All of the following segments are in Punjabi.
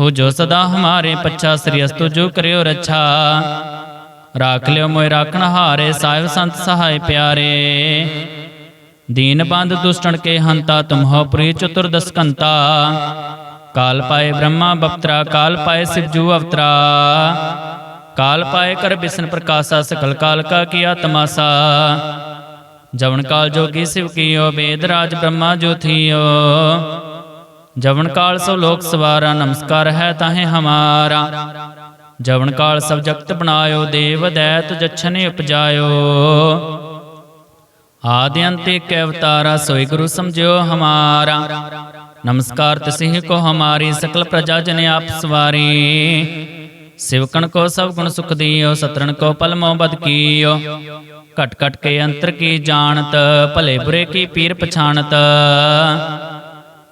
ਹੋ ਜੋ ਸਦਾ ਹਮਾਰੇ ਪੱਛਾ ਸ੍ਰੀ ਅਸਤੁ ਜੋ ਕਰਿਓ ਰੱਛਾ। ਰਾਖ ਲਿਓ ਮੋਇ ਰਾਖਣ ਹਾਰੇ, ਸਾਹਿਬ ਸੰਤ ਸਹਾਇ ਪਿਆਰੇ। ਦੀਨ ਬੰਦ ਦੁਸ਼ਟਣ ਕੇ ਹੰਤਾ ਤੁਮਹੋ ਪ੍ਰੀ ਚਤੁਰਦਸ ਕੰਤਾ ਕਾਲ ਪਾਏ ਬ੍ਰਹਮਾ ਬਪਤਰਾ, ਕਾਲ ਪਾਏ ਸਿਵ ਜੂ ਅਵਤਰਾ। ਕਾਲ ਪਾਏ ਕਰ ਬਿਸ਼ਨ ਪ੍ਰਕਾਸ਼ਾ ਸਕਲ ਕਾਲ ਕਾ ਕੀਆ ਤਮਾਸਾ ਜਵਨ ਕਾਲ ਜੋਗੀ ਸਿਵ ਕੀਓ ਵੇਦ ਰਾਜ ਬ੍ਰਹਮਾ ਜੋ ਥੀਓ। ਜਵਨ ਕਾਲ ਸੋ ਲੋਕ ਸਵਾਰਾ, ਨਮਸਕਾਰ ਹੈ ਤਾਹੇ ਹਮਾਰਾ। ਜਵਨ ਕਾਲ ਸਭ ਜਗਤ ਬਣਾਇਓ, ਦੇਵ ਦੈਤ ਜਛਨੇ ਉਪਜਾਇਓ। ਆਦਿ ਅੰਤ ਏਕ ਅਵਤਾਰਾ, ਸੋਈ ਗੁਰੂ ਸਮਝਿਓ ਹਮਾਰਾ। ਨਮਸਕਾਰ ਤਿਸਿਹ ਕੋ ਹਮਾਰੀ, ਸਕਲ ਪ੍ਰਜਾ ਜਨ ਆਪ ਸਵਾਰੀ। ਸਿਵਕਣ ਕੋ ਸਭ ਗੁਣ ਸੁਖ ਦੀਓ, ਸਤਰਣ ਕੋ ਪਲ ਮੋ ਬਦ ਕੀਓ। ਘਟ ਘਟ ਕੇ ਅੰਤਰ ਕੀ ਜਾਣਤ, ਭਲੇ ਬੁਰੇ ਕੀ ਪੀਰ ਪਛਾਣਤ।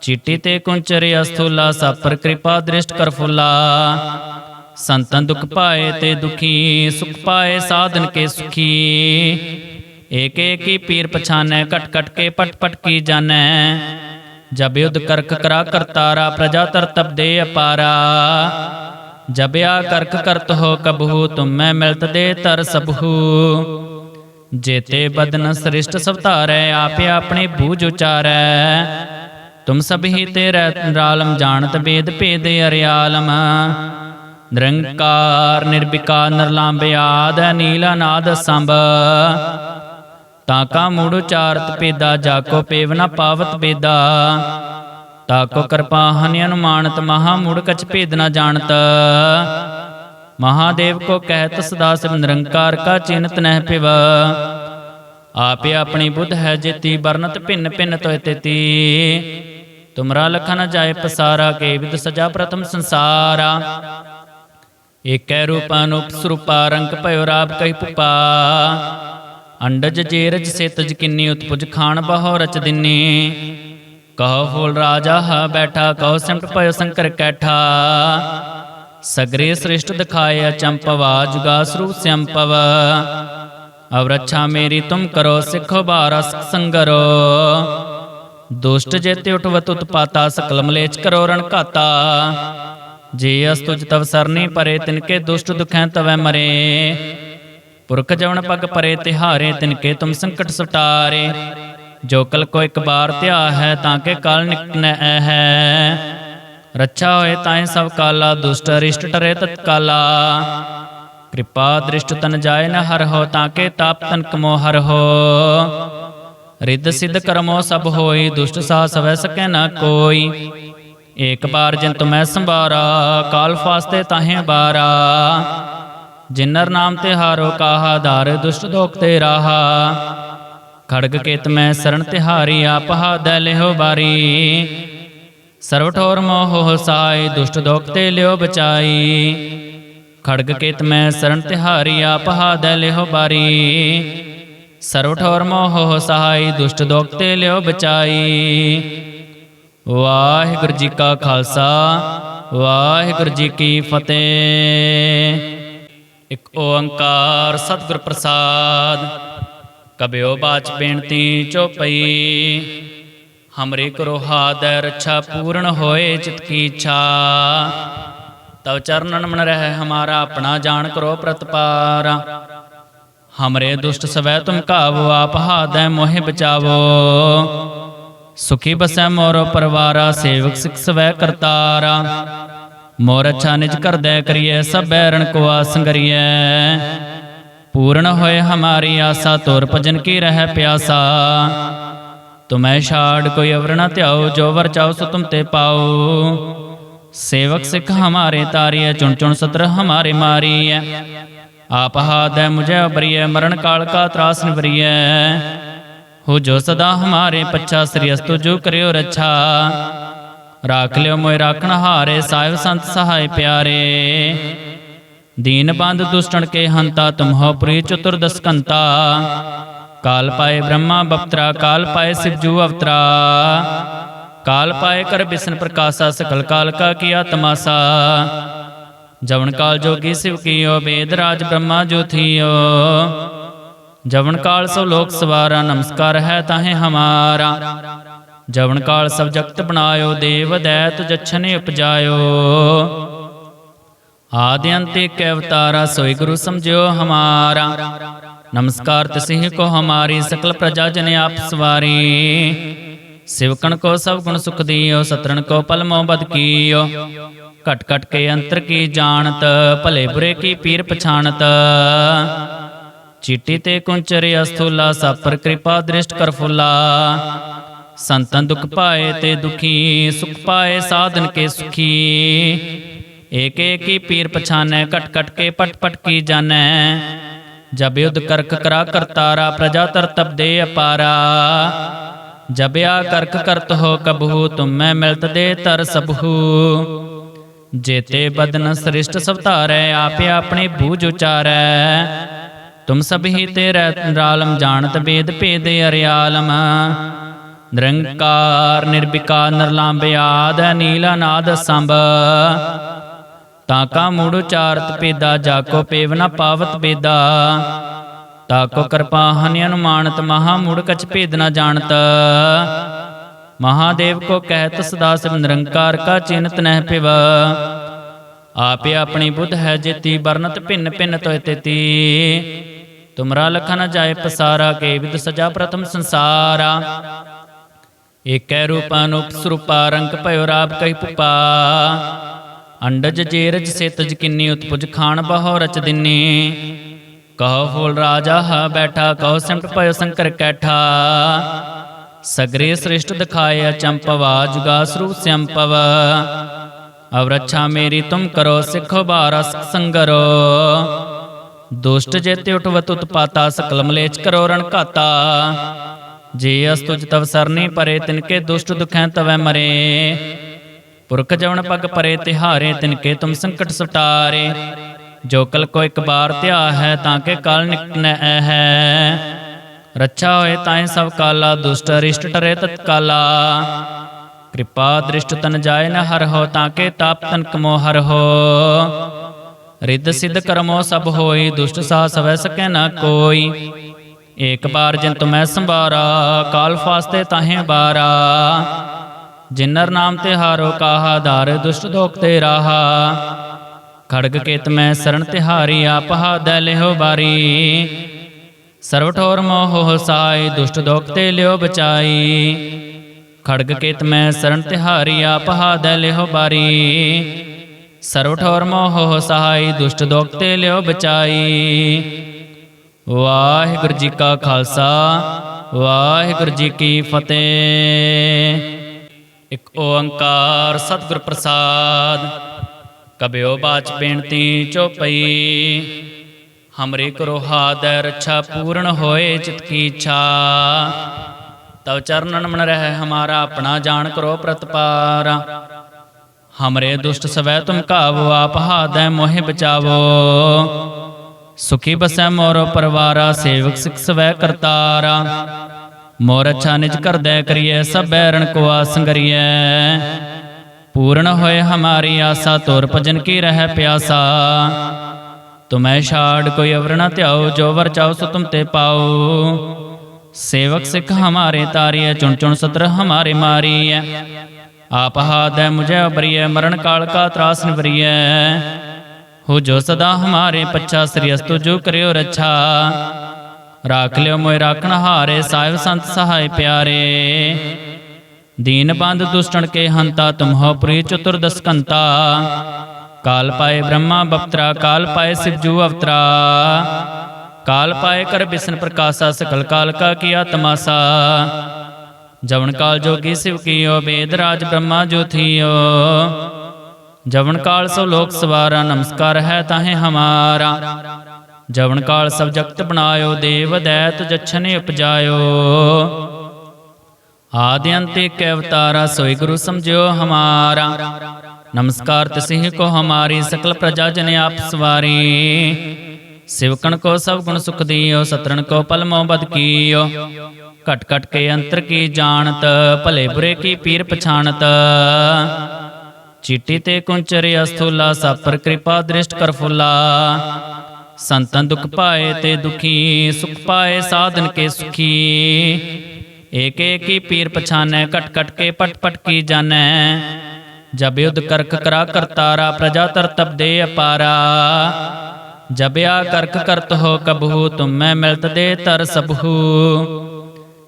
ਚੀਟੀ ਤੇ ਕੁੰਚਰ ਅਸਥੂਲਾ ਸਾਪਰ ਕਿਰਪਾ ਦ੍ਰਿਸ਼ਟ ਕਰ ਫੁੱਲਾ। ਸੰਤਨ ਦੁਖ ਪਾਏ ਤੇ ਦੁਖੀ, ਸੁਖ ਪਾਏ ਸਾਧਨ ਕੇ ਸੁਖੀ। ਏਕ ਏਕ ਪੀਰ ਪਛਾਨੈ ਕਟ ਕਟ ਕੇ ਪਟ ਪਟ ਕੀ ਜਾਣੈ। ਜਬ ਯੁਧ ਕਰਕ ਕਰਾ ਕਰਤਾਰਾ ਪ੍ਰਜਾ ਤਰਤਬ ਦੇ ਅਪਾਰਾ। ਜਬ ਆ ਕਰਕ ਕਰਤ ਹੋ ਕਬਹੂ, ਤੁਮੈ ਮਿਲਤ ਦੇ ਤਰ ਸਬਹੂ। ਜੇਤੇ ਬਦਨ ਸ੍ਰਿਸ਼ਟ ਸਵਤਾਰੈ ਧਾਰੈ ਆਪੇ ਆਪਣੇ ਬੂਝ ਉਚਾਰੈ। ਤੁਮ ਸਭ ਹੀ ਤੇ ਰਾਲਮ ਜਾਣਤ ਬੇਦ ਭੇਦ ਅਰਿਆਲਮ। ਨਿਰੰਕਾਰ ਨਿਰਵਿਕਾਰ ਨਿਰਲੰਬਿਆਦ ਨੀਲਾ ਨਾਦ ਸੰਭ। ਤਾਕਾ ਮੂੜ ਉਚਾਰਤ ਪੇਦਾ ਜਾਕੋ ਪੇਵ ਨ ਪਾਵਤ ਬੇਦਾ ਤਾਕੋ ਕਿਰਪਾ ਹਨਿ ਅਨੁਮਾਨਤ, ਮਹਾ ਮੂੜ ਕਛ ਭੇਦ ਨ ਜਾਣਤ। ਮਹਾਦੇਵ ਕੋ ਕਹਿਤ ਸਦਾ ਸਿਵ ਨਿਰੰਕਾਰ ਕਾ ਚਿੰਤ ਨਹਿ ਪਿਵ। ਆਪੇ ਆਪਣੀ ਬੁੱਧ ਹੈ ਜੇਤੀ, ਵਰਨਤ ਭਿੰਨ ਭਿੰਨ ਤੋਇ ਤੇਤੀ। ਤੁਮਰਾ ਲਖਨ ਜਾਏ ਪਸਾਰਾ, ਕੇ ਵਿਦ ਸਜਾ ਪ੍ਰਥਮ ਸੰਸਾਰਾ। ਏਕੈ ਰੂਪ ਸਰੂਪਾ, ਰੰਗ ਭਇਓ ਰਾਬ ਕਹੀ ਪੁਪਾ। ਅੰਡਜ ਜੇਰਜ ਸੇਤਜ ਕਿੰਨੀ, ਉਤਪੁਜ ਖਾਨ ਬਹੋ ਰਚ ਦਿਨੀ। ਕਹੋ ਫੂਲ ਰਾਜਾ ਹ ਬੈਠਾ, ਕਹੋ ਸਿਮਟ ਭਇਓ ਸੰਕਰ ਕੈਠਾ। ਸਗਰੇ ਸ੍ਰਿਸ਼ਟ ਦਿਖਾਏ ਚੰਪਵਾ ਜੁਗਾ ਸਰੂਪ ਸੰਪਵ। ਅਵਰਛਾ ਮੇਰੀ ਤੁਮ ਕਰੋ, ਸਿੱਖੋ ਬਾਰਸ ਸੰਗਰੋ। ਦੁਸ਼ਟ ਜੇਤੇ ਉਠਵਤ ਉਤਪਾਤਾ ਸਕਲ ਮਲੇਚ ਕਰੋ ਰਣ ਘਾਤਾ। ਜੇ ਅਸਤੁਜ ਤਵ ਸਰਨੀ ਪਰੇ ਤਿਨਕੇ ਦੁਸ਼ਟ ਦੁਖੈ ਤਵੈ ਮਰੇ। ਪੁਰਖ ਜਵਨ ਪਗ ਪਰੇ, ਤਿਹਾਰੇ ਤਿਨਕੇ ਤੁਮ ਸੰਕਟ ਸਟਾਰੇ ਜੋ ਕਲ ਕੋ ਇੱਕ ਬਾਰ ਧਿਆ ਹੈ ਤਾਂ ਕੇ ਕਾਲ ਨਿਕਨੈ ਹੈ ਰੱਛਾ ਹੋਏ ਤਾਏ ਸਭ ਕਾਲਾ, ਦੁਸ਼ਟ ਅਰਿਸ਼ਟ ਟਰੇ ਤਤਕਾਲਾ। ਕਿਰਪਾ ਦ੍ਰਿਸ਼ਟ ਤਨ ਜਾਏ ਨ ਹਰ ਹੋ, ਤਾਂ ਕੇ ਤਾਪ ਤਨ ਕਮੋ ਹਰ ਹੋ। ਰਿੱਧ ਸਿੱਧ ਕਰਮੋ ਸਭ ਹੋਈ ਦੁਸ਼ਟ ਸਾਹ ਸਵੈ ਸਕੈ ਨ ਕੋਈ। ਏਕ ਬਾਰ ਜਿਨ ਤੁਮੈ ਸੰਭਾਰਾ ਕਾਲ ਫਾਸਤੇ ਤਾਹੇ ਬਾਰਾ। ਜਿਨਰ ਨਾਮ ਤੇ ਹਾਰੋ ਕਾਹਾ ਧਾਰ ਦੁਸ਼ਟ ਦੋਖ ਤੇ ਰਾਹਾ। ਖੜਗ ਕੇਤ ਮੈਂ ਸਰਣ ਤਿਹਾਰੀ ਆਪ ਹਾਦੈ ਲਿਹੋ ਬਾਰੀ। ਸਰਵ ਠੋਰ ਮੋਹ ਸਾਈ ਦੁਸ਼ਟ ਦੋਖ ਤੇ ਲਿਓ ਬਚਾਈ। ਖੜਗ ਕੇਤ ਮੈਂ ਸਰਣ ਤਿਹਾਰੀ ਆਪ ਹਾਦੈ ਲਿਹੋ ਬਾਰੀ। ਸਰਵ ਠੋਰ ਮੋਹ ਸਹਾਈ ਦੁਸ਼ਟ ਦੋਖ ਲਿਓ ਬਚਾਈ। ਵਾਹਿਗੁਰੂ ਜੀ ਕਾ ਖਾਲਸਾ, ਵਾਹਿਗੁਰੂ ਜੀ ਕੀ ਫਤਿਹ। ਇੱਕ ਓੰਕਾਰ ਸਤਿਗੁਰ ਪ੍ਰਸਾਦ, ਕਬਿਓ ਬਾਚ ਬੇਨਤੀ ਚੋਪਈ। ਹਮਰੇ ਕਰੋ ਹਾਦੈ ਰੱਛਾ ਪੂਰਨ ਹੋਏ ਚਿਤ ਕੀ ਇੱਛਾ। ਤਵ ਚਰਨਨ ਮਨ ਰਹਿ ਹਮਾਰਾ ਆਪਣਾ ਜਾਣ ਕਰੋ ਪ੍ਰਤਪਾਰਾ। ਹਮਰੇ ਦੁਸ਼ਟ ਸਵੈ ਤੁਮ ਕਾਵੋ ਆਪ ਹਾਦੈ ਮੋਹਿ ਬਚਾਵੋ ਸੁਖੀ ਬਸੈ ਮੋਰ ਪਰਵਾਰਾ ਸੇਵਕ ਸਿਖ ਸਵੈ ਕਰਤਾਰਾ ਮੋਰ ਅੱਛਾ ਨਿਜ ਕਰਦੈ ਕਰੀਐ ਸਭ ਬੈਰਣ ਕੋ ਆਸੰਗਰੀਐ पूर्ण होए हमारी आशा तोर भजन की रह प्यासा तुम्हें छाड़ कोई अवर न त्याओ जो वर चाहो सो तुम ते पाओ सेवक सिख हमारे तारिय चुन चुन सत्र हमारे मारिय ਆਪ ਹਾਦੈ ਮੁਝੇ ਅਬਰੀਐ ਮਰਨ ਕਾਲ ਕਾ ਤਰਾਸ ਨਿਵਰੀਐ ਹੋ ਜੋ ਸਦਾ ਹਮਾਰੇ ਪੱਛਾ, ਸ੍ਰੀ ਅਸਤੁ ਜੋ ਕਰਿਓ ਰੱਛਾ। ਰਾਖ ਲਿਓ ਮੋਇ ਰਾਖਣ ਹਾਰੇ, ਸਾਹਿਬ ਸੰਤ ਸਹਾਈ ਪਿਆਰੇ। ਦੀਨ ਬੰਦ ਦੁਸ਼ਟਣ ਕੇ ਹੰਤਾ ਤੁਮਹੋ ਪ੍ਰੀ ਚਤੁਰ ਦਸਕੰਤਾ। ਕਾਲ ਪਾਏ ਬ੍ਰਹਮਾ ਬਪਤਰਾ, ਕਾਲ ਪਾਏ ਸਿਵਜੂ ਅਵਤਰਾ। ਕਾਲ ਪਾਏ ਕਰ ਬਿਸ਼ਨ ਪ੍ਰਕਾਸ਼ਾ, ਸਕਲ ਕਾਲ ਕਾ ਕੀਆ ਤਮਾਸਾ ਜਵਨ ਕਾਲ ਜੋਗੀ ਸਿਵ ਕੀਓ ਬੇਦ ਰਾਜ ਬ੍ਰਹਮਾ ਜੋਥੀਓ ਜਵਨ ਕਾਲ ਸਭ ਲੋਕ ਸਵਾਰਾ ਨਮਸਕਾਰ ਹੈ ਤਾਹੇ ਹਮਾਰਾ। ਜਵਨ ਕਾਲ ਸਭ ਜਗਤ ਬਣਾਇਓ ਦੇਵ ਦੈਤ ਜਛਨੇ ਉਪਜਾਇਓ। ਆਦਿ ਅੰਤੇ ਕੈ ਅਵਤਾਰਾ ਸੋਈ ਗੁਰੂ ਸਮਝਿਓ ਹਮਾਰਾ। ਨਮਸਕਾਰ ਤਸਿਹ ਕੋ ਹਮਾਰੀ ਸਕਲ ਪ੍ਰਜਾ ਜਨ ਆਪ ਸਵਾਰੀ। ਸਿਵਕਣ ਕੋ ਸਭ ਗੁਣ ਸੁਖ ਦਿਓ ਸਤਰਣ ਕੋ ਪਲਮੋ ਬਦ ਕੀਓ। कट कट के अंतर की जानत भले बुरे की पीर पछाणत चिट्टी ते कुंचर अस्थूला सपर कृपा दृष्ट कर फुला संतन दुख पाए ते दुखी सुख पाए साधन के सुखी एक एक ही पीर पछाने कट कट के पट पट की जाने जब युद्ध करक करा कर तारा प्रजा तर तब दे अपारा जब या करक करत हो कबू तुम मैं मिलत दे तर सबहू ਜੇਤੇ ਬਦਨ ਸ੍ਰਿਸ਼ਟ ਸਵਤਾਰੈ ਆਪੇ ਆਪਣੇ ਬੂਝ ਉਚਾਰੈ। ਤੁਮ ਸਭ ਹੀ ਰਾਲਮ ਜਾਣਤ ਬੇਦ ਭੇਦ ਅਰਿਆਲਮ ਨਿਰੰਕਾਰ ਨਿਰਵਿਕਾਰ ਨਿਰਲੰਬਿਆਦ ਨੀਲਾ ਨਾਦ ਸੰਭ। ਤਾਕਾ ਮੂੜ ਉਚਾਰਤ ਪੇਦਾ ਜਾਕੋ ਪੇਵ ਨ ਪਾਵਤ ਬੇਦਾ ਤਾਕੋ ਕਿਰਪਾ ਹਨਿ ਅਨੁਮਾਨਤ, ਮਹਾ ਮੂੜ ਕਛ ਭੇਦ ਨ ਜਾਣਤ। ਮਹਾਦੇਵ ਕੋ ਕਹਿਤ ਸਦਾ ਸਿਵ ਨਿਰੰਕਾਰ ਕਾ ਚਿੰਤ ਨਹਿ ਪਿਵ। ਆਪੇ ਆਪਣੀ ਬੁੱਧ ਹੈ ਜੇਤੀ ਵਰਨਤ ਭਿੰਨ ਭਿੰਨ ਤੋਇ ਤੇਤੀ। ਤੁਮਰਾ ਲਖਨ ਜਾਏ ਪਸਾਰਾ ਕੇ ਵਿਦ ਸਜਾ ਪ੍ਰਥਮ ਸੰਸਾਰਾ। ਏਕੈ ਰੂਪ ਅਨੂਪ ਸਰੂਪਾ ਰੰਗ ਭਇਓ ਰਾਬ ਕਹੀ ਪੁਪਾ। ਅੰਡਜ ਜੇਰਜ ਸੇਤਜ ਕਿੰਨੀ ਉਤਪੁਜ ਖਾਨ ਬਹੁ ਰਚ ਦਿਨੀ। ਕਹੋ ਫੂਲ ਰਾਜਾ ਹ ਬੈਠਾ ਕਹੋ ਸਿਮਟ ਭਇਓ ਸ਼ੰਕਰ ਕੈਠਾ। ਸਗਰੇ ਸ੍ਰਿਸ਼ਟ ਦਿਖਾਇਆ ਚੰਪਵਾ ਜੁਗਾ ਸਰੂਪ ਸੰਪਵ ਅਵ ਮੇਰੀ ਤੁਮ ਕਰੋ, ਸਿੱਖੋ ਬਾਰਸ ਸੰਗਰੋ। ਦੁਸ਼ਟ ਜੇਤੇ ਉਠਵਤ ਉਤਪਾਤਾ, ਸਕਲ ਮਲੇਚ ਕਰੋ ਰਣ ਘਾਤਾ। ਜੇ ਅਸਤੁਜ ਤਵ ਸਰਨੀ ਪਰੇ ਤਿਨਕੇ ਦੁਸ਼ਟ ਦੁਖੈ ਤਵੈ ਮਰੇ। ਪੁਰਖ ਜਵਨ ਪਗ ਪਰੇ, ਤਿਹਾਰੇ ਤਿਨਕੇ ਤੁਮ ਸੰਕਟ ਸਟਾਰੇ। ਜੋ ਕਲ ਕੋ ਇੱਕ ਬਾਰ ਧਿਆ ਹੈ, ਤਾਂ ਕੇ ਕਾਲ ਨਿਕਨੈ ਹੈ। ਰੱਛਾ ਹੋਏ ਤਾਏ ਸਭ ਕਾਲਾ, ਦੁਸ਼ਟ ਅਰਿਸ਼ਟ ਟਰੇ ਤਤਕਾਲਾ। ਕਿਰਪਾ ਦ੍ਰਿਸ਼ਟ ਤਨ ਜਾਏ ਨ ਹਰ ਹੋ, ਤਾਂ ਕੇ ਤਾਪ ਤਨ ਕਮੋ ਹਰ ਹੋ। ਰਿੱਧ ਸਿੱਧ ਕਰਮੋ ਸਭ ਹੋਈ, ਦੁਸ਼ਟ ਸਾਹ ਸਵੈ ਸਕੈ ਨਾ ਕੋਈ। ਏਕ ਬਾਰ ਜਿਨ ਤੁਮੈ ਸੰਭਾਰਾ, ਕਾਲ ਫਾਸਤੇ ਤਾਹੇ ਬਾਰਾ। ਜਿਨਰ ਨਾਮ ਤੇ ਹਾਰੋ ਕਾਹਾ, ਧਾਰ ਦੁਸ਼ਟ ਦੋਖ ਤੇ ਰਾਹਾ। ਖੜਗ ਕੇਤ ਮੈਂ ਸਰਣ ਤਿਹਾਰੀ, ਆਪਹਾ ਹਾਦੈ ਲਿਹੋ ਬਾਰੀ ਸਰਵ ਠੋਰ ਮੋਹ ਸਾਈ ਦੁਸ਼ਟ ਦੋਖ ਤੇ ਲਿਓ ਬਚਾਈ। ਖੜਗ ਕੇਤ ਮੈਂ ਸਰਣ ਤਿਹਾਰੀ ਆਪ ਹਾਦੈ ਲਿਹੋ ਬਾਰੀ। ਸਰਵ ਠੋਰ ਮੋਹ ਸਹਾਈ ਦੁਸ਼ਟ ਦੋਖ ਤੇ ਲਿਓ ਬਚਾਈ। ਵਾਹਿਗੁਰੂ ਜੀ ਕਾ ਖਾਲਸਾ, ਵਾਹਿਗੁਰੂ ਜੀ ਕੀ ਫਤਿਹ। ਇੱਕ ਓੰਕਾਰ ਸਤਿਗੁਰ ਪ੍ਰਸਾਦ, ਕਬਿਓ ਬਾਚ ਬੇਨਤੀ ਚੋਪਈ। ਹਮਰੇ ਕਰੋ ਹਾਦੈ ਰੱਛਾ ਪੂਰਨ ਹੋਏ ਚਿਤ ਕੀ ਇੱਛਾ ਤਵ ਚਰਨਨ ਮਨ ਰਹਿ ਹਮਾਰਾ ਆਪਣਾ ਜਾਣ ਕਰੋ ਪ੍ਰਤਪਾਰਾ ਹਮਰੇ ਦੁਸ਼ਟ ਸਵੈ ਤੁਮ ਕਾਵੋ ਆਪ ਹਾਦੈ ਮੋਹਿ ਬਚਾਵੋ ਸੁਖੀ ਬਸੈ ਮੋਰ ਪਰਵਾਰਾ ਸੇਵਕ ਸਿਖ ਸਵੈ ਕਰਤਾਰਾ ਮੋਰ ਅੱਛਾ ਨਿਜ ਕਰਦੈ ਕਰੀਐ ਸਭੈ ਰਣ ਕੋ ਆਸੰਗਰੀਐ ਪੂਰਨ ਹੋਏ ਹਮਾਰੀ ਆਸਾ ਤੁਰ ਭਜਨ ਕੀ ਰਹਿ ਪਿਆਸਾ ਤੁਮੈ ਛਾੜ ਕੋਈ ਅਵਰ ਨਾ ਧਿਆਓ, ਜੋ ਵਰ ਚਾਹੋ ਸੋ ਤੁਮ ਤੇ ਪਾਓ। ਸੇਵਕ ਸਿੱਖ ਹਮਾਰੇ ਤਾਰੀਐ, ਚੁਣ ਚੁਣ ਸਤਰ ਹਮਾਰੇ ਮਾਰੀਐ। ਆਪ ਹਾਦੈ ਮੁਝੇ ਅਬਰੀਐ, ਮਰਨ ਕਾਲ ਕਾ ਤਰਾਸ ਨਿਵਰੀਐ। ਹੋ ਜੋ ਸਦਾ ਹਮਾਰੇ ਪੱਛਾ, ਸ੍ਰੀ ਅਸਤੁ ਜੋ ਕਰਿਓ ਰੱਛਾ। ਰਾਖ ਲਿਓ ਮੋਇ ਰਾਖਣ ਹਾਰੇ, ਸਾਹਿਬ ਸੰਤ ਸਹਾਈ ਪਿਆਰੇ। ਦੀਨ ਬੰਦ ਦੁਸ਼ਟਣ ਕੇ ਹੰਤਾ ਤੁਮ ਹੋ ਪ੍ਰੀ ਚਤੁਰ ਦਸਕੰਤਾ काल पाए ब्रह्मा बप्तरा काल पाए शिवजू, अवतरा। काल पाए कर बिसन प्रकाशा, सकल काल का किया तमासा जवन काल जोगी शिव कियो वेद राज ब्रह्मा जो थियो जवन काल सो लोक सवारा, नमस्कार है ताहे हमारा। जवन काल सब जगत बनायो, देव दैत जछने उपजायो। आदि अंत एक अवतारा, सोई गुरु समझो हमारा। नमस्कार तिसिह को हमारी सकल प्रजा जन आप सवारी ਸਿਵਕਣ ਕੋ ਸਭ ਗੁਣ ਸੁਖ ਦੀਓ ਸਤਰਣ ਕੋ ਪਲ ਮੋ ਬਦ ਕੀਓ ਘਟ ਘਟ ਕੇ ਅੰਤਰ ਕੀ ਜਾਣਤ ਭਲੇ ਬੁਰੇ ਕੀ ਪੀਰ ਪਛਾਨਤ ਚੀਟੀ ਤੇ ਕੁੰਚਰ ਅਸਥੂਲਾ ਸਾਪਰ ਕਿਰਪਾ ਦ੍ਰਿਸ਼ਟ ਕਰ ਫੁੱਲਾ ਸੰਤਨ ਦੁਖ ਪਾਏ ਤੇ ਦੁਖੀ ਸੁਖ ਪਾਏ ਸਾਧਨ ਕੇ ਸੁਖੀ ਏਕ ਏਕ ਹੀ ਪੀਰ ਪਛਾਨੈ ਘਟ ਘਟ ਕੇ ਪਟ ਪਟ ਕੀ ਜਾਣੈ ਜਬ ਯੁਧ ਕਰਾ ਕਰਤਾਰਾ, ਪ੍ਰਜਾ ਤਰਤਬ ਦੇ ਅਪਾਰਾ। ਜਬਿਆ ਕਰਕ ਕਰਤ ਹੋ ਕਬਹੂ, ਤੁਮੈ ਮਿਲਤ ਦੇ ਤਰ ਸਬਹੂ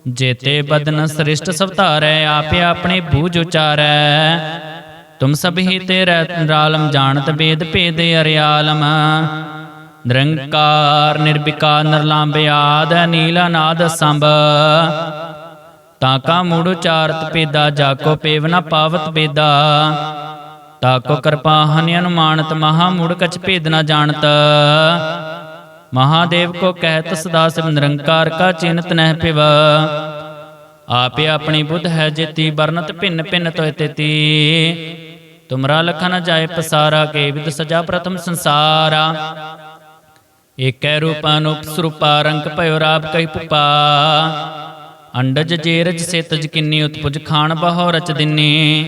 ਜੇਤੇ ਬਦਨ ਸ੍ਰਿਸ਼ਟ ਸਵਤਾਰੈ ਧਾਰੈ, ਆਪੇ ਆਪਣੇ ਬੂਝ ਉਚਾਰੈ। ਤੁਮ ਸਭ ਤੇ ਰਾਲਮ ਜਾਣਤ ਬੇਦ ਭੇਦ ਅਰਿਆਲਮ। ਨਿਰੰਕਾਰ ਨਿਰਵਿਕਾਰ ਨਿਰਲੰਬਿਆਦ ਨੀਲਾ ਨਾਦ ਸੰਭ। ਤਾਂ ਕਾ ਮੂੜ ਉਚਾਰਤ ਪੇਦਾ, ਜਾ ਕੋ ਪੇਵ ਨ ਪਾਵਤ ਬੇਦਾ ਤਾਕੋ ਕਿਰਪਾ ਹਨਿ ਅਨੁਮਾਨਤ, ਮਹਾ ਮੂੜ ਕਛ ਭੇਦ ਨ ਜਾਣਤ। ਮਹਾਦੇਵ ਕੋ ਕਹਿਤ ਸਦਾ ਸਿਵ ਨਿਰੰਕਾਰ ਕਾ ਚਿੰਤ ਨਹਿ ਪਿਵ। ਆਪੇ ਆਪਣੀ ਬੁੱਧ ਹੈ ਜੇਤੀ, ਵਰਨਤ ਭਿੰਨ ਭਿੰਨ ਤੋਇ ਤੇਤੀ। ਤੁਮਰਾ ਲਖਾ ਨ ਜਾਏ ਪਸਾਰਾ, ਕੇ ਵਿਦ ਸਜਾ ਪ੍ਰਥਮ ਸੰਸਾਰਾ। ਏਕੈ ਰੂਪ ਅਨੂਪ ਸਰੂਪਾ, ਰੰਗ ਭਇਓ ਰਾਪ ਕਈ ਪੁਪਾ। ਅੰਡਜ ਜੇਰਜ ਸੇਤਜ ਕਿੰਨੀ ਉਤਪੁਜ ਖਾਨ ਬਹੁ ਰਚ ਦਿਨੀ।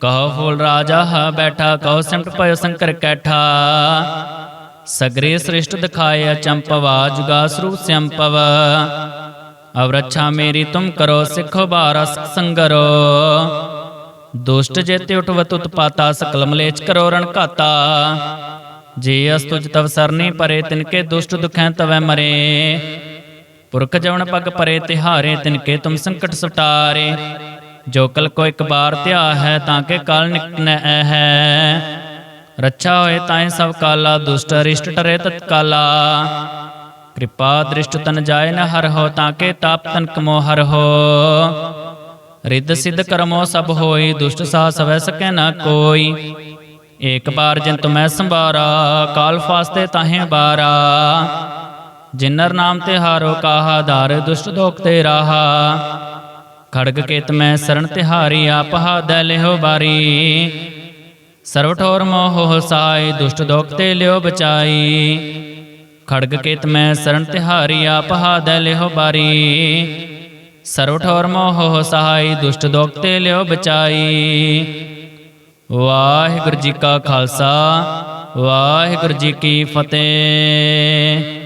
ਕਹੋ ਫੂਲ ਰਾਜਾ ਹ ਬੈਠਾ, ਕਹੋ ਸਿਮਟ ਪਇਓ ਸੰਕਰ ਕੈਠਾ। ਸਗਰੇ ਸ੍ਰਿਸ਼ਟ ਦਿਖਾਏ ਚੰਪਵਾ ਜੁਗਾ ਸਰੂਪ ਸੰਪਵ ਅਵਰਛਾ ਮੇਰੀ ਤੁਮ ਕਰੋ, ਸਿੱਖੋ ਬਾਰਸ ਸੰਗਰੋ। ਦੁਸ਼ਟ ਜੇਤੇ ਉਠਵਤ ਉਤਪਾਤਾ, ਸਕਲ ਮਲੇਚ ਕਰੋ ਰਣ ਘਾਤਾ। ਜੇ ਅਸਤੁਜ ਤਵ ਸਰਨੀ ਪਰੇ ਤਿਨਕੇ ਦੁਸ਼ਟ ਦੁਖੈ ਤਵੈ ਮਰੇ। ਪੁਰਖ ਜਵਨ ਪਗ ਪਰੇ ਤਿਹਾਰੇ ਤਿਨਕੇ ਤੁਮ ਸੰਕਟ ਸੁਟਾਰੇ। ਜੋ ਕਲ ਕੋ ਇੱਕ ਬਾਰ ਧਿਆ ਹੈ ਤਾਂ ਕਿ ਕਲ ਨਿਕਨੈ ਹੈ ਰੱਛਾ ਹੋਏ ਤਾਏ ਸਭ ਕਾਲਾ, ਦੁਸ਼ਟ ਅਰਿਸ਼ਟ ਟਰੇ ਤਤਕਾਲਾ। ਕਿਰਪਾ ਦ੍ਰਿਸ਼ਟ ਤਨ ਜਾਏ ਨ ਹਰ ਹੋ, ਤਾਂ ਕੇ ਤਾਪ ਤਨ ਕਮੋ ਹਰ ਹੋ। ਰਿੱਧ ਸਿੱਧ ਕਰਮੋ ਸਭ ਹੋਈ, ਦੁਸ਼ਟ ਸਾਹ ਸਵੈ ਸਕੈ ਨ ਕੋਈ। ਏਕ ਬਾਰ ਜਿਨ ਤੁਮੈ ਸੰਭਾਰਾ, ਕਾਲ ਫਾਸਤੇ ਤਾਹੇ ਬਾਰਾ। ਜਿਨਰ ਨਾਮ ਤੇ ਹਾਰੋ ਕਾਹਾ ਧਾਰ ਦੁਸ਼ਟ ਦੋਖ ਤੇ ਰਾਹਾ। ਖੜਗ ਕੇਤ ਮੈਂ ਸਰਣ ਤਿਹਾਰੀ, ਆਪ ਹਾਦੈ ਲਿਓ ਬਾਰੀ ਸਰਵ ਠੋਰ ਮੋਹ ਸਾਈ, ਦੁਸ਼ਟ ਦੋਖ ਤੇ ਲਿਓ ਬਚਾਈ। ਖੜਗ ਕੇਤ ਮੈਂ ਸਰਣ ਤਿਹਾਰੀ, ਆਪ ਹਾਦੈ ਲਿਹੋ ਬਾਰੀ ਸਰਵ ਠੋਰ ਮੋਹ ਸਹਾਈ ਦੁਸ਼ਟ ਦੋਖ ਤੇ ਲਿਓ ਬਚਾਈ। ਵਾਹਿਗੁਰੂ ਜੀ ਕਾ ਖਾਲਸਾ, ਵਾਹਿਗੁਰੂ ਜੀ ਕੀ ਫਤਿਹ।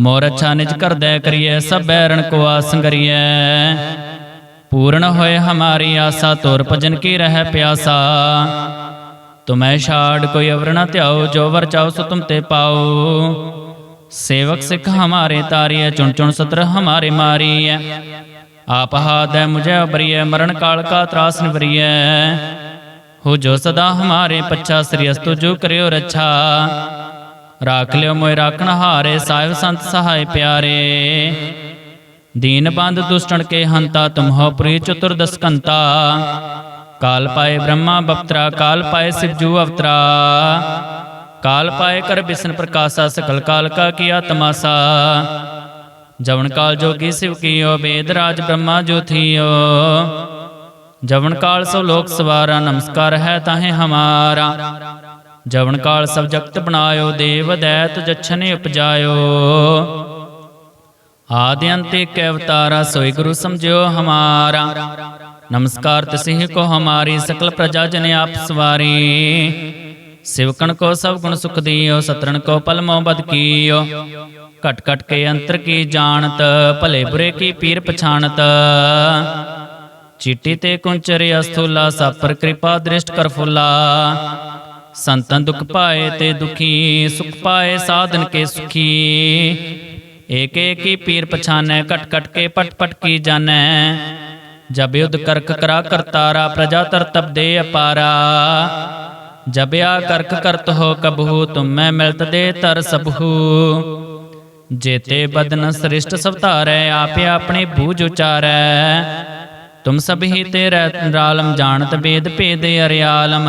ਮੋਰ ਅੱਛਾ ਨਿਜ ਕਰਦੈ ਕਰੀਐ ਸਭ ਬੈਰਣ ਕੋ ਆਸੰਗਰੀਐ ਪੂਰਨ ਹੋਏ ਹਮਾਰੀ ਆਸਾ, ਤੋਰ ਭਜਨ ਕੀ ਰਹਿ ਪਿਆਸਾ। ਤੁਮੈ ਛਾੜ ਕੋਈ ਅਵਰ ਨ ਧਿਆਓ, ਜੋ ਵਰ ਚਾਓ ਸੋ ਤੁਮ ਤੇ ਪਾਓ। ਸੇਵਕ ਸਿੱਖ ਹਮਾਰੇ ਤਾਰੀਐ ਚੁਣ ਚੁਣ ਸਤਰ ਹਮਾਰੇ ਮਾਰੀਐ ਆਪ ਹਾਦੈ ਮੁਝੇ ਉਬਰੀਐ ਮਰਨ ਕਾਲ ਕਾ ਤਰਾਸ ਨਿਵਰੀਐ ਹੋ ਜੋ ਸਦਾ ਹਮਾਰੇ ਪੱਛਾ, ਸ੍ਰੀ ਅਸਤੁ ਜੋ ਕਰਿਓ ਰੱਛਾ। ਰਾਖ ਲਿਓ ਮੋਇ ਰਾਖਣ ਹਾਰੇ, ਸਾਹਿਬ ਸੰਤ ਸਹਾਇ ਪਿਆਰੇ। ਦੀਨ ਬੰਦ ਦੁਸ਼ਟਣ ਕੇ ਹੰਤਾ ਤੁਮ ਪ੍ਰੀ ਚਤੁਰਦਸ ਕੰਤਾ ਕਾਲ ਪਾਏ ਬ੍ਰਹਮਾ ਬਪਤਰਾ, ਕਾਲ ਪਾਏ ਸਿਵਜੂ ਅਵਤਰਾ। ਕਾਲ ਪਾਏ ਕਰ ਬਿਸ਼ਨ ਪ੍ਰਕਾਸ਼ਾ, ਸਕਲ ਕਾਲ ਕਾ ਕੀਆ ਤਮਾਸਾ ਜਵਨ ਕਾਲ ਜੋਗੀ ਸਿਵ ਕੀਓ ਵੇਦ ਰਾਜ ਬ੍ਰਹਮਾ ਜੋ ਜਵਨ ਕਾਲ ਸੋ ਲੋਕ ਸਵਾਰਾ, ਨਮਸਕਾਰ ਹੈ ਤਾਹੇ ਹਮਾਰਾ। ਜਵਨ ਕਾਲ ਸਭ ਜਗਤ ਬਣਾਇਓ, ਦੇਵ ਦੈਤ ਜਛਨੇ ਉਪਜਾਇਓ। ਆਦਿ ਅੰਤ ਇੱਕ ਅਵਤਾਰਾ, ਸੋਈ ਗੁਰੂ ਸਮਝਿਓ ਹਮਾਰਾ। ਨਮਸਕਾਰ ਤਿਸਿਹ ਕੋ ਹਮਾਰੀ, ਸਕਲ ਪ੍ਰਜਾ ਜਨ ਆਪ ਸਵਾਰੀ। ਸਿਵਕਣ ਕੋ ਸਭ ਗੁਣ ਸੁਖ ਦਿਓ, ਸਤਰਣ ਕੋ ਪਲ ਮੋ ਬਦ ਕੀਓ। ਘਟ ਘਟ ਕੇ ਅੰਤਰ ਕੀ ਜਾਣਤ, ਭਲੇ ਬੁਰੇ ਕੀ ਪੀਰ ਪਛਾਣਤ। ਚੀਟੀ ਤੇ ਕੁੰਚਰ ਅਸਥੂਲਾ, ਸਾਪਰ ਕਿਰਪਾ ਦ੍ਰਿਸ਼ਟ ਕਰ ਫੁੱਲਾ। ਸੰਤਨ ਦੁਖ ਪਾਏ ਤੇ ਦੁਖੀ, ਸੁਖ ਪਾਏ ਸਾਧਨ ਕੇ ਸੁਖੀ। ਏਕ ਏਕ ਹੀ ਪੀਰ ਪਛਾਨੈ, ਕਟ ਕਟ ਕੇ ਪਟ ਪਟ ਕੀ ਜਾਣੈ। ਜਬ ਯੁਧ ਕਰਕ ਕਰਾ ਕਰਤਾਰਾ ਪ੍ਰਜਾ ਤਰਤਬ ਦੇ ਅਪਾਰਾ। ਜਬ ਆ ਕਰਕ ਕਰਤ ਹੋ ਕਬਹੂ, ਤੁਮੈ ਮਿਲਤ ਦੇ ਤਰ ਸਬਹੂ ਜੇਤੇ ਬਦਨ ਸ੍ਰਿਸ਼ਟ ਸਭ ਧਾਰੈ, ਆਪੇ ਆਪਣੇ ਬੂਝ ਉਚਾਰੈ। ਤੁਮ ਸਭ ਹੀ ਤੇ ਰਾਲਮ, ਜਾਣਤ ਬੇਦ ਭੇਦ ਅਰਿਆਲਮ।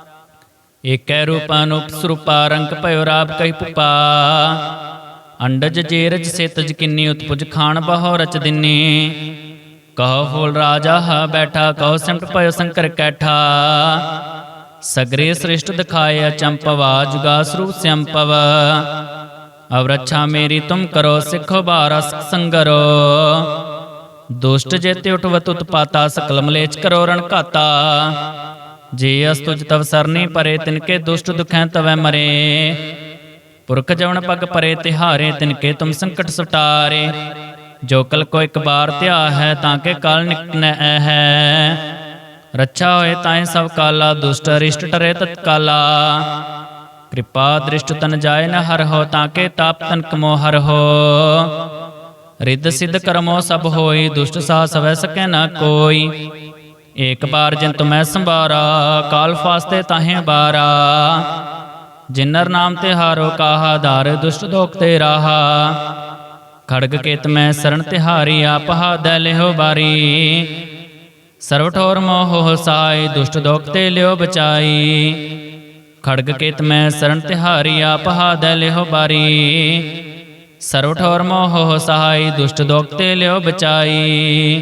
ਏਕੈ ਰੂਪ ਅਨੂਪ ਰੰਗ ਭਇਓ ਰਾਪ ਕਹੀ ਪੁਪਾ। ਅੰਡਜ ਜੇਰਜ ਸੇਤਜ ਕਿੰਨੀ, ਉਤਪੁਜ ਖਾਣ ਬਹੋ ਰਚ ਦਿਨੀ। ਕਹੋ ਫੂਲ ਰਾਜਾ ਹ ਬੈਠਾ, ਕਹੋ ਸਿਮਟ ਭਇਓ ਸੰਕਰ ਕੈਠਾ। ਸਗਰੇ ਸ੍ਰਿਸ਼ਟ ਦਿਖਾਏ ਚੰਪਵਾ, ਜੁਗਾ ਸਰੂਪ ਸੰਪਵ ਅਵਰੱਛਾ ਮੇਰੀ ਤੁਮ ਕਰੋ, ਸਿੱਖੋ ਬਾਰਸ ਸੰਗਰੋ। ਦੁਸ਼ਟ ਜੇਤੇ ਉਠਵਤ ਉਤਪਾਤਾ ਸਕਲ ਮਲੇਚ ਕਰੋ ਰਣ ਘਾਤਾ। ਜੇ ਅਸ ਤੁਜ ਤਵ ਸਰਨੀ ਪਰੇ, ਤਿਨਕੇ ਦੁਸ਼ਟ ਦੁਖੈ ਤਵੈ ਮਰੇ। ਪੁਰਖ ਜਵਨ ਪਗ ਪਰੇ, ਤਿਹਾਰੇ, ਤਿਨਕੇ ਤੁਮ ਸੰਕਟ ਸੁਟਾਰੇ। ਜੋ ਕਲ ਕੋ ਇੱਕ ਬਾਰ ਧਿਆ ਹੈ ਤਾਂ ਕੇ ਕਾਲ ਨਿਕਨੈ ਹੈ ਰੱਛਾ ਹੋਏ ਤਾਏ ਸਭ ਕਾਲਾ, ਦੁਸ਼ਟ ਅਰਿਸ਼ਟ ਟਰੇ ਤਤਕਾਲਾ। ਕਿਰਪਾ ਦ੍ਰਿਸ਼ਟ ਤਨ ਜਾਏ ਨ ਹਰ ਹੋ, ਤਾਂ ਕੇ ਤਾਪ ਤਨ ਕਮੋ ਹਰ ਹੋ। ਰਿੱਧ ਸਿੱਧ ਕਰਮੋ ਸਭ ਹੋਈ, ਦੁਸ਼ਟ ਸਾਹ ਸਵੈ ਸਕੈ ਨ ਕੋਈ। ਏਕ ਬਾਰ ਜਿਨ ਤੁਮੈ ਸੰਭਾਰਾ, ਕਾਲ ਫਾਸਤੇ ਤਾਹੇ ਬਾਰਾ। ਜਿਨਰ ਨਾਮ ਤੇ ਹਾਰੋ ਕਾਹਾ, ਧਾਰ ਦੁਸ਼ਟ ਦੋਖ ਤੇ ਰਾਹਾ। ਖੜਗ ਕੇਤ ਮੈਂ ਸਰਣ ਤਿਹਾਰੀ ਆਪਹਾ ਦੈ ਲਿਹੋ ਬਾਰੀ। ਸਰਵ ਠੋਰ ਮੋਹ ਸਾਈ, ਦੁਸ਼ਟ ਦੋਖ ਤੇ ਲਿਓ ਬਚਾਈ। ਖੜਗ ਕੇਤ ਮੈਂ ਸਰਣ ਤਿਹਾਰੀ ਆਪਹਾ ਦੈ ਲਿਹੋ ਬਾਰੀ। ਸਰਵ ਠੋਰ ਮੋਹ ਸਹਾਈ ਦੁਸ਼ਟ ਦੋਖ ਤੇ ਲਿਓ ਬਚਾਈ।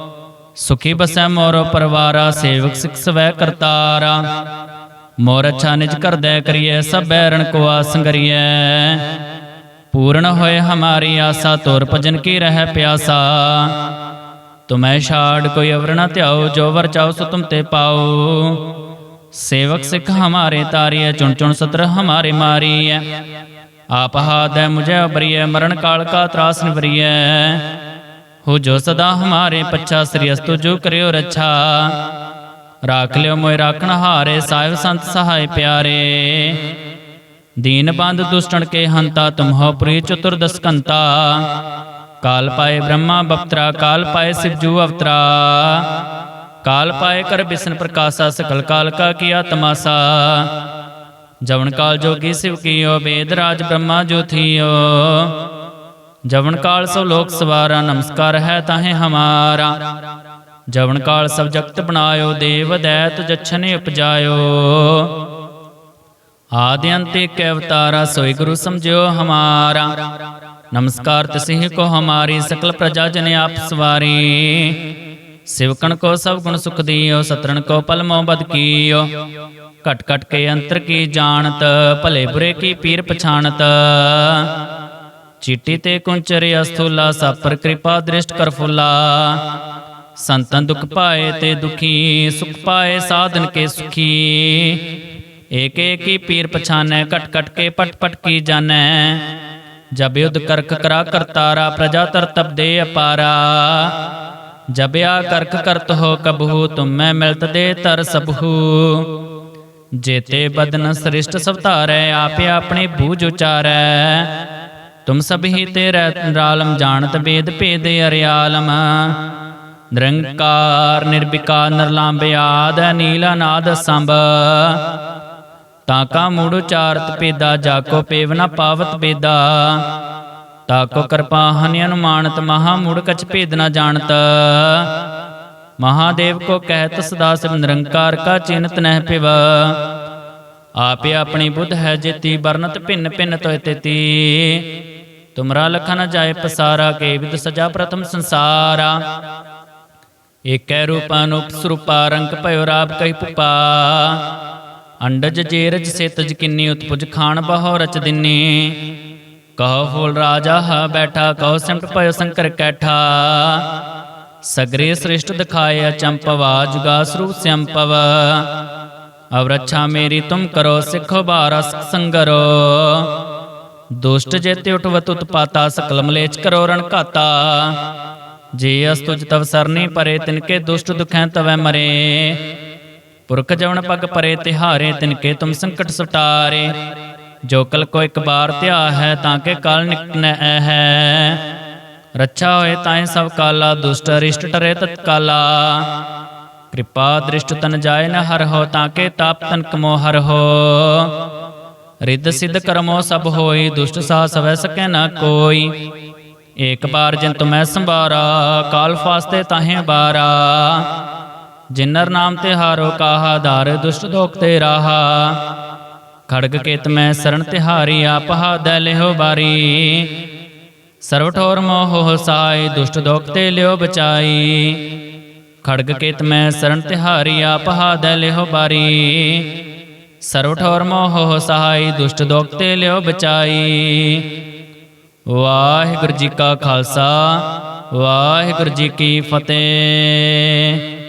ਸੁਖੀ ਬਸੈ ਮੋਰ ਪਰਵਾਰਾ, ਸੇਵਕ ਸਿਖ ਸਵੈ ਕਰਤਾਰਾ। ਮੋਰ ਅੱਛਾ ਨਿਜ ਕਰਦੈ ਕਰੀਐ, ਸਭੈ ਰਣ ਕੋ ਆਸੰਗਰੀਐ ਪੂਰਨ ਹੋਏ ਹਮਾਰੀ ਆਸਾ, ਤੋਰ ਭਜਨ ਕੀ ਰਹਿ ਪਿਆਸਾ। ਤੁਮੈ ਛਾੜ ਕੋਈ ਅਵਰ ਨ ਧਿਆਓ, ਜੋ ਵਰ ਚਾਓ ਸੋ ਤੁਮ ਤੇ ਪਾਓ। ਸੇਵਕ ਸਿਖ ਹਮਾਰੇ ਤਾਰੀਐ, ਚੁਣ ਚੁਣ ਸਤਰ ਹਮਾਰੇ ਮਾਰੀਐ। ਆਪ ਹਾਦੈ ਮੁਝੈ ਉਬਰੀਐ ਮਰਨ ਕਾਲ ਕਾ ਤਰਾਸ ਨਿਵਰੀਐ। ਹੋ ਜੋ ਸਦਾ ਹਮਾਰੇ ਪੱਛਾ ਸ੍ਰੀ ਅਸਤੁ ਜੋ ਕਰਿਓ ਰੱਛਾ। ਰਾਖ ਲਿਓ ਮੋਇ ਰਾਖਣ ਹਾਰੇ, ਸਾਹਿਬ ਸੰਤ ਸਹਾਇ ਪਿਆਰੇ। ਦੀਨ ਬੰਦ ਦੁਸ਼ਟਣ ਕੇ ਹੰਤਾ ਤੁਮ ਪ੍ਰੀ ਚਤੁਰਦਸ ਕਾਲ ਪਾਏ ਬ੍ਰਹਮਾ ਬਪਤਰਾ, ਕਾਲ ਪਾਏ ਸਿਵਜੂ ਅਵਤਰਾ। ਕਾਲ ਪਾਏ ਕਰ ਬਿਸ਼ਨ ਪ੍ਰਕਾਸ਼ਾ, ਸਕਲ ਕਾਲ ਕਾ ਕੀਆ ਤਮਾਸਾ ਜਵਨ ਕਾਲ ਜੋਗੀ ਸਿਵ ਕੀਓ, ਬੇਦ ਰਾਜ ਬ੍ਰਹਮਾ ਜੋ ਥੀਓ ਜਵਨ ਕਾਲ ਸਭ ਲੋਕ ਸਵਾਰਾ, ਨਮਸਕਾਰ ਹੈ ਤਾਹੇ ਹਮਾਰਾ। ਜਵਨ ਕਾਲ ਸਭ ਜਗਤ ਬਣਾਇਓ, ਦੇਵ ਦੈਤ ਜਛਨੇ ਉਪਜਾਇਓ। ਆਦਿ ਅੰਤ ਏਕ ਅਵਤਾਰਾ, ਸੋਈ ਗੁਰੂ ਸਮਝਿਓ ਹਮਾਰਾ। ਨਮਸਕਾਰ ਤਿਸਿਹ ਕੋ ਹਮਾਰੀ, ਸਕਲ ਪ੍ਰਜਾ ਜਨ ਆਪ ਸਵਾਰੀ। ਸਿਵਕਣ ਕੋ ਸਭ ਗੁਣ ਸੁਖ ਦੀਓ, ਸਤਰਣ ਕੋ ਪਲ ਮੋ ਬਦ ਕੀਓ। ਘਟ ਘਟ ਕੇ ਅੰਤਰ ਕੀ ਜਾਣਤ, ਭਲੇ ਬੁਰੇ ਕੀ ਪੀਰ ਪਛਾਣਤ। ਚੀਟੀ ਤੇ ਕੁੰਚਰ ਅਸਥੂਲਾ ਸਾਪਰ ਕਿਰਪਾ ਦ੍ਰਿਸ਼ਟ ਕਰ ਫੁੱਲਾ। ਸੰਤਨ ਦੁਖ ਪਾਏ ਤੇ ਦੁਖੀ, ਸੁਖ ਪਾਏ ਸਾਧਨ ਕੇ ਸੁਖੀ। ਏਕ ਏਕ ਪੀਰ ਪਛਾਨੈ ਕਟ ਕਟ ਕੇ ਪਟ ਪਟ ਕੀ ਜਾਣੈ। ਜਬ ਯੁਧ ਕਰਕ ਕਰਾ ਕਰਤਾਰਾ ਪ੍ਰਜਾ ਤਰਤਬ ਦੇ ਅਪਾਰਾ। ਜਬਿਆ ਕਰਕ ਕਰਤ ਹੋ ਕਬਹੂ, ਤੁਮੈ ਮਿਲਤ ਦੇ ਤਰ ਸਬਹੂ ਜੇਤੇ ਬਦਨ ਸ੍ਰਿਸ਼ਟ ਸਭ ਧਾਰੈ ਆਪੇ ਆਪਣੇ ਬੂਝ ਉਚਾਰੈ। ਤੁਮ ਸਭ ਹੀ ਤੇ ਰਹਿ ਜਾਣਤ ਬੇਦ ਭੇਦ ਅਰਿਆਲਮ। ਨਿਰੰਕਾਰ, ਨਿਰਵਿਕਾਰ, ਨਿਰਲੰਭ ਆਦ ਨੀਲ ਅਨਾਦ ਸੰਭ। ਤਾਂ ਕਾ ਮੂੜ ਉਚਾਰਤ ਪੇਦਾ ਜਾਕੋ ਪੇਵ ਨ ਪਾਵਤ ਬੇਦਾ ਤਾਕੋ ਕਿਰਪਾ ਹਨਿ ਅਨੁਮਾਨਤ, ਮਹਾ ਮੂੜ ਕਛ ਭੇਦ ਨ ਜਾਣਤ। ਮਹਾਦੇਵ ਕੋ ਕਹਿਤ ਸਦਾ ਸਿਵ ਨਿਰੰਕਾਰ ਕਾ ਚਿੰਤ ਨਹਿ ਪਿਵ। ਆਪੇ ਆਪਣੀ ਬੁੱਧ ਹੈ ਜੇਤੀ, ਵਰਨਤ ਭਿੰਨ ਭਿੰਨ ਤੋਇ ਤੇਤੀ। ਤੁਮਰਾ ਲਖਾ ਨ ਜਾਏ ਪਸਾਰਾ, ਕੇ ਵਿਦ ਸਜਾ ਪ੍ਰਥਮ ਸੰਸਾਰਾ। ਏਕੈ ਰੂਪ ਅਨੂਪ ਸਰੂਪਾ ਰੰਗ ਭਇਓ ਰਾਪ ਕਹੀ ਪੁਪਾ। ਅੰਡਜ ਜੇਰਜ ਸੇਤਜ ਕਿੰਨੀ, ਉਤਪੁਜ ਖਾਨ ਬਹੋ ਰਚ ਦਿਨੀ। ਕਹੋ ਫੂਲ ਰਾਜਾ ਹ ਬੈਠਾ, ਕਹੋ ਸਿਮਟ ਭਇਓ ਸੰਕਰ ਕੈਠਾ। ਸਗਰੇ ਸ੍ਰਿਸ਼ਟ ਦਿਖਾਏ ਅਚੰਪਵਾ ਜੁਗਾ ਸਰੂਪ ਸੰਪਵ ਅਵਰੱਛਾ ਮੇਰੀ ਤੁਮ ਕਰੋ ਸਿੱਖੋ ਬਾਰਸ ਸੰਗਰੋ ਦੁਸ਼ਟ ਜੇਤੇ ਉਠਵਤ ਉਤਪਾਤਾ ਸਕਲ ਮਲੇਚ ਕਰੋ ਰਣ ਘਾਤਾ ਜੇ ਅਸਤੁਜ ਤਵ ਸਰਨੀ ਪਰੇ ਤਿਨਕੇ ਦੁਸ਼ਟ ਦੁਖੈ ਤਵੈ ਮਰੇ ਪੁਰਖ ਜਵਨ ਪਗ ਪਰੇ ਤਿਹਾਰੇ ਤਿਨਕੇ ਤੁਮ ਸੰਕਟ ਸੁਟਾਰੇ ਜੋ ਕਲ ਕੋ ਇੱਕ ਬਾਰ ਧਿਆ ਹੈ ਤਾਂ ਕੇ ਕਲ ਨਿਕਨੈ ਹੈ ਰੱਛਾ ਹੋਏ ਤਾਏ ਸਭ ਕਾਲਾ ਦੁਸ਼ਟ ਅਰਿਸ਼ਟ ਟਰੇ ਤਤਕਾਲਾ ਕਿਰਪਾ ਦ੍ਰਿਸ਼ਟ ਤਨ ਜਾਏ ਨ ਹਰ ਹੋ ਤਾਂ ਕੇ ਤਾਪ ਤਨ ਕਮੋ ਹਰ ਹੋ। ਰਿੱਧ ਸਿੱਧ ਕਰਮੋ ਸਭ ਹੋਈ, ਦੁਸ਼ਟ ਸਾਹ ਸਵੈ ਸਕੈ ਨ ਕੋਈ। ਏਕ ਬਾਰ ਜਿਨ ਤੁਮੈ ਸੰਭਾਰਾ, ਕਾਲ ਫਾਸਤੇ ਤਾਹੇ ਬਾਰਾ। ਜਿਨਰ ਨਾਮ ਤੇ ਹਾਰੋ ਕਾਹਾ, ਧਾਰ ਦੁਸ਼ਟ ਦੋਖ ਤੇ ਰਾਹਾ। ਖੜਗ ਕੇਤ ਮੈਂ ਸਰਣ ਤਿਹਾਰੀ, ਆਪ ਹਾਦੈ ਲਿਹੋ ਬਾਰੀ। ਸਰਵ ਠੋਰ ਮੋਹ ਸਾਈ, ਦੁਸ਼ਟ ਦੋਖ ਤੇ ਲਿਓ ਬਚਾਈ। ਖੜਗ ਕੇਤ ਮੈਂ ਸਰਣ ਤਿਹਾਰੀ, ਆਪ ਹਾਦੈ ਲਿਹੋ ਬਾਰੀ। ਸਰਵ ਠੋਰ ਮੋਹ ਸਹਾਈ, ਦੁਸ਼ਟ ਦੋਖ ਤੇ ਲਿਓ ਬਚਾਈ। ਵਾਹਿਗੁਰੂ ਜੀ ਕਾ ਖਾਲਸਾ, ਵਾਹਿਗੁਰੂ ਜੀ ਕੀ ਫਤਿਹ।